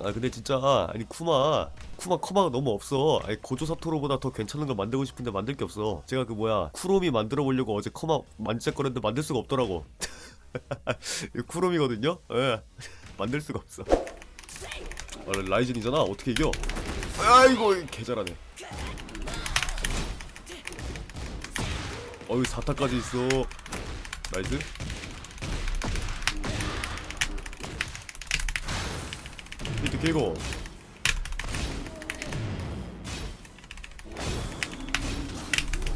아 근데 진짜 아니 쿠마 쿠마 커마가 너무 없어. 아니 고조 사토로보다 더 괜찮은 걸 만들고 싶은데 만들 게 없어. 제가 그 뭐야 쿠로미 만들어 보려고 어제 커마 만지작거렸는데 만들 수가 없더라고. 이거 쿠로미거든요? 예. 만들 수가 없어. 아, 라이즌이잖아. 어떻게 이겨? 아이고 개 잘하네. 어이 4타까지 있어. 나이스 깨고.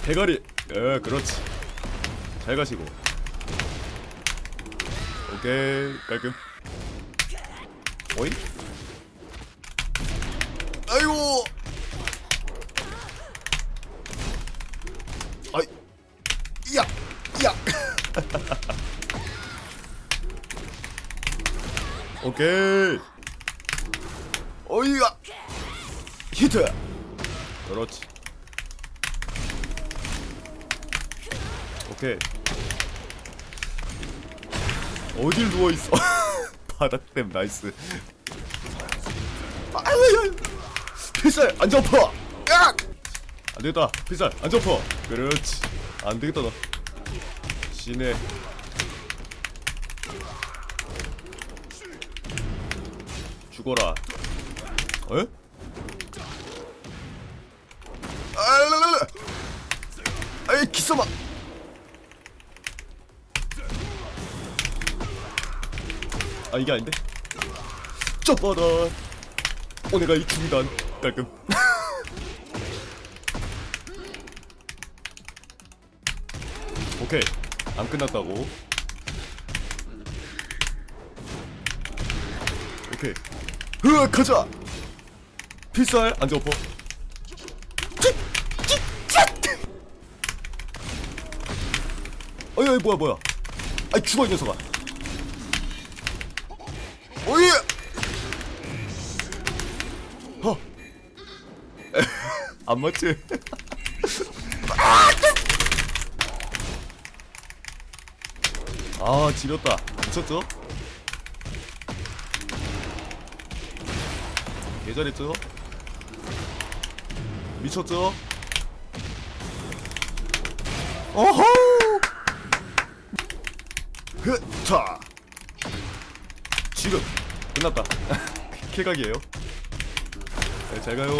대가리. 예 그렇지. 잘 가시고. 오케이 깔끔. 어이 아이고! 아이 야 야. 오케이 어이야 히트. 그렇지. 오케이. 어딜 누워있어. 바닥댐 나이스. 아유 필살 안 접어. 야! 안되겠다. 필살 안 접어. 그렇지. 안되겠다 너. 시네 죽어라 에? 아라라라. 아이 기싸마 아 이게 아닌데? 쩌바다. 오네가 이 중단 깔끔. 오케이. 안 끝났다고. 오케이. 으 가자 필살 안 접어 어이 어이 뭐야 뭐야. 아이 죽어 이 녀석아. 오이! 어안 맞지? 아 지렸다. 미쳤죠? 개잘했죠 미쳤죠? 어허! 흐차 지금 끝났다. 킬각이에요. 네, 잘 가요.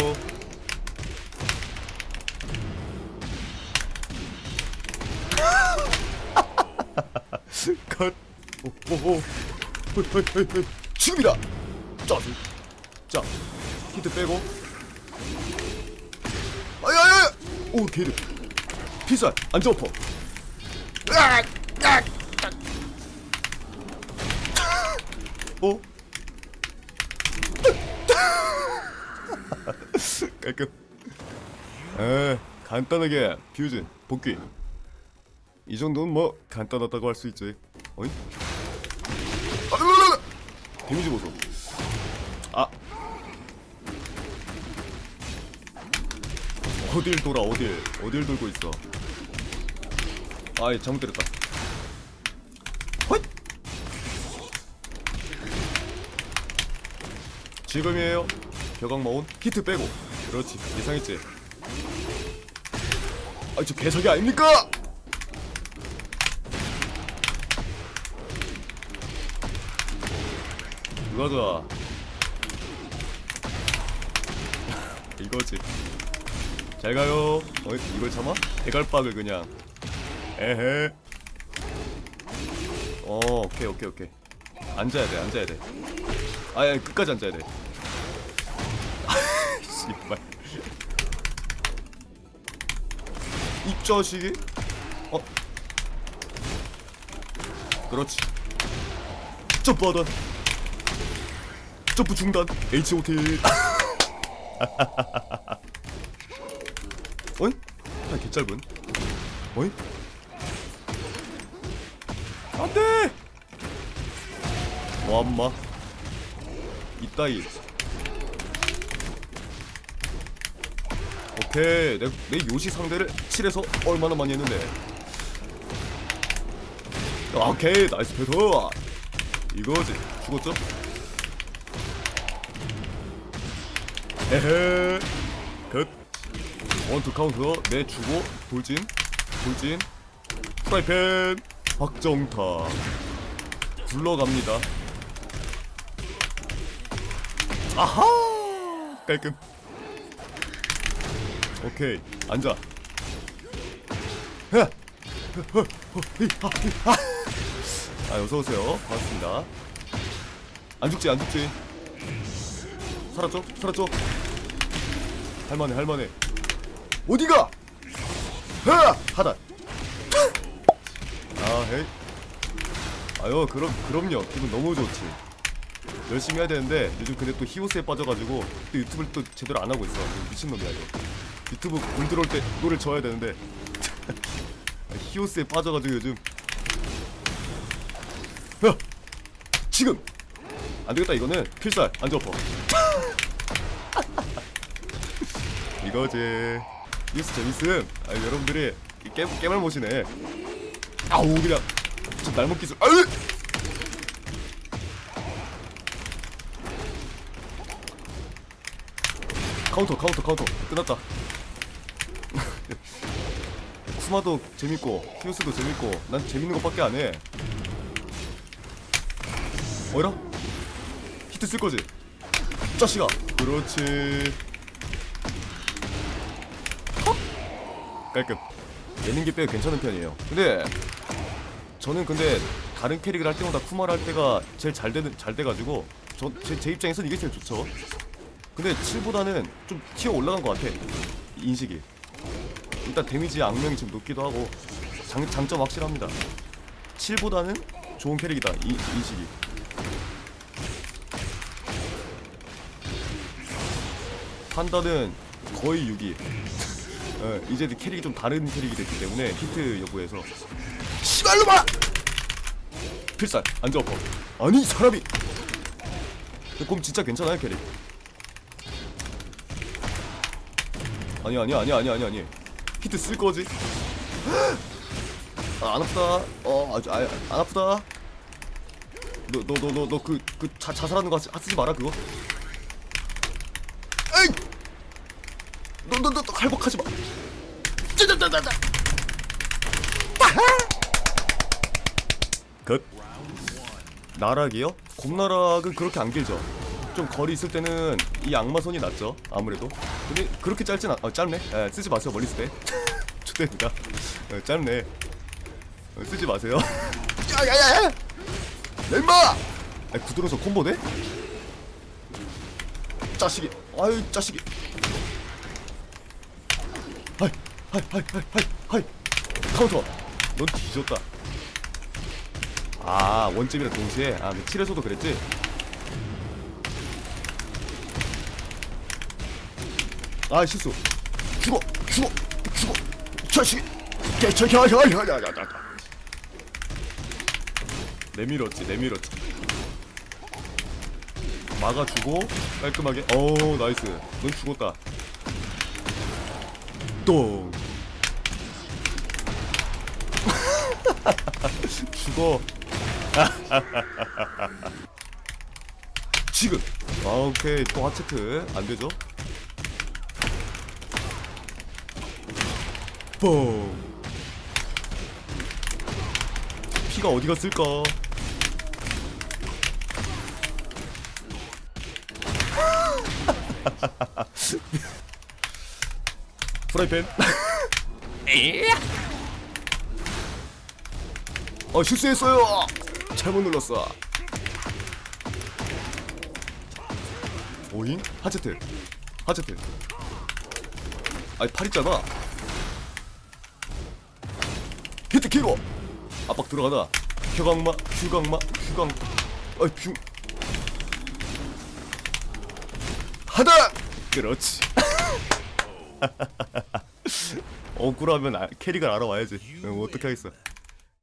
컷. 오오오 지금이다. 짜증 자 히트 빼고 아야야야 오 게르 피살 안 접어 으악! 으악! 어? 깔끔 에 간단하게 퓨전 복귀 이 정도는 뭐 간단하다고 할 수 있지 어이? 아르르르! 데미지 보소 아 어딜 돌아 어딜? 어딜 돌고 있어? 아이 잘못 때렸다. 헛! 지금이에요. 벼각 마운 히트 빼고. 그렇지 예상했지. 아저 개석이 아닙니까? 이거자 이거지 잘 가요. 어 이걸 참아? 대갈박을 그냥. 에헤. 어 오케이 오케이 오케이. 앉아야 돼 앉아야 돼. 아야 끝까지 앉아야 돼. 씨발. 이 자식이? 어. 그렇지. 점프하던. 점프 중단. H.O.T 어이? 아 개짧은. 어이? 안돼! 뭐 엄마? 이따이 오케이. 내, 내 요시 상대를 7에서 얼마나 많이 했는데. 오케이. 나이스 패턴 이거지. 죽었죠? 에헤. 굿 원투 카운터 내주고 돌진 돌진. 프라이팬 박정타. 굴러갑니다. 아하! 깔끔. 오케이 앉아. 아 어서오세요. 반갑습니다. 안 죽지 안 죽지. 살았죠? 살았죠? 할만해 할만해 어디가? 하! 하단 아 헤이. 아유 그럼 그럼요. 기분 너무 좋지. 열심히 해야 되는데 요즘 근데 또 히오스에 빠져가지고 또 유튜브를 또 제대로 안 하고 있어. 미친놈이야 이거. 유튜브 공 들어올 때 노래를 져야 되는데. 히오스에 빠져가지고 요즘. 야! 지금! 안 되겠다 이거는. 필살 안 접어. 이거지 뉴스 재밌음. 아 여러분들이 이 깨, 깨말 못이네. 아우 그냥 저 날먹 기술. 아유! 카운터 카운터 카운터. 끝났다. 쿠마도 재밌고 히우스도 재밌고 난 재밌는 것밖에 안 해. 어이라? 히트 쓸 거지? 짜식아. 그렇지 깔끔. 예능기 빼 괜찮은 편이에요. 근데 저는 근데 다른 캐릭을 할 때마다 쿠마를 할 때가 제일 잘 되는 잘 돼가지고 저 제 제 입장에선 이게 제일 좋죠. 근데 7보다는 좀 티어 올라간 것 같아 인식이. 일단 데미지 악명이 지금 높기도 하고 장, 장점 확실합니다. 7보다는 좋은 캐릭이다 이, 인식이. 판다는 거의 6위 어, 이제 캐릭이 좀 다른 캐릭이 됐기 때문에 히트 여부에서. 씨발로마 필살 안접어. 아니 사람이! 그럼 진짜 괜찮아요 캐릭? 아니 아니 아니 아니 아니 아니. 히트 쓸 거지? 아, 안 아프다. 어 아주 아, 안 아프다. 너 너 너너너그그 자살하는 거 하지, 쓰지 마라 그거 에이 너너너 할복하지 마. 짜자자자자. 굿 나락이요? 곰나락은 그렇게 안 길죠. 좀 거리 있을 때는 이 악마손이 낫죠 아무래도. 근데 그렇게 짧진 않.. 아 짧네. 에, 쓰지 마세요 멀리 있을 때. 좋답니다 어, 짧네. 어, 쓰지 마세요. 야야야야! 렘마! 아 구두로서 콤보 돼? 짜식이. 아유 짜식이 하이 하이 하이 하이 하이. 카운터. 넌 뒤졌다. 아 원점이랑 동시에. 아 7에서도 그랬지? 아 실수. 죽어 죽어 죽어. 자식. 개차야야야야야야. 내밀었지 내밀었지. 막아주고 깔끔하게. 어 나이스. 넌 죽었다 똥. 죽어. 지금. 아 오케이. 또 하체트. 안 되죠? 뽕. 피가 어디 갔을까 프라이팬. 어 실수했어요. 잘못 눌렀어. 오잉? 하체트 하체트 아니 팔 있잖아. 히트 키고! 압박 들어가다. 휴강마 휴강마 휴강. 어이 퓨. 하다 그렇지 억울하면 아, 캐릭을 알아와야지. 어, 어떻게 하겠어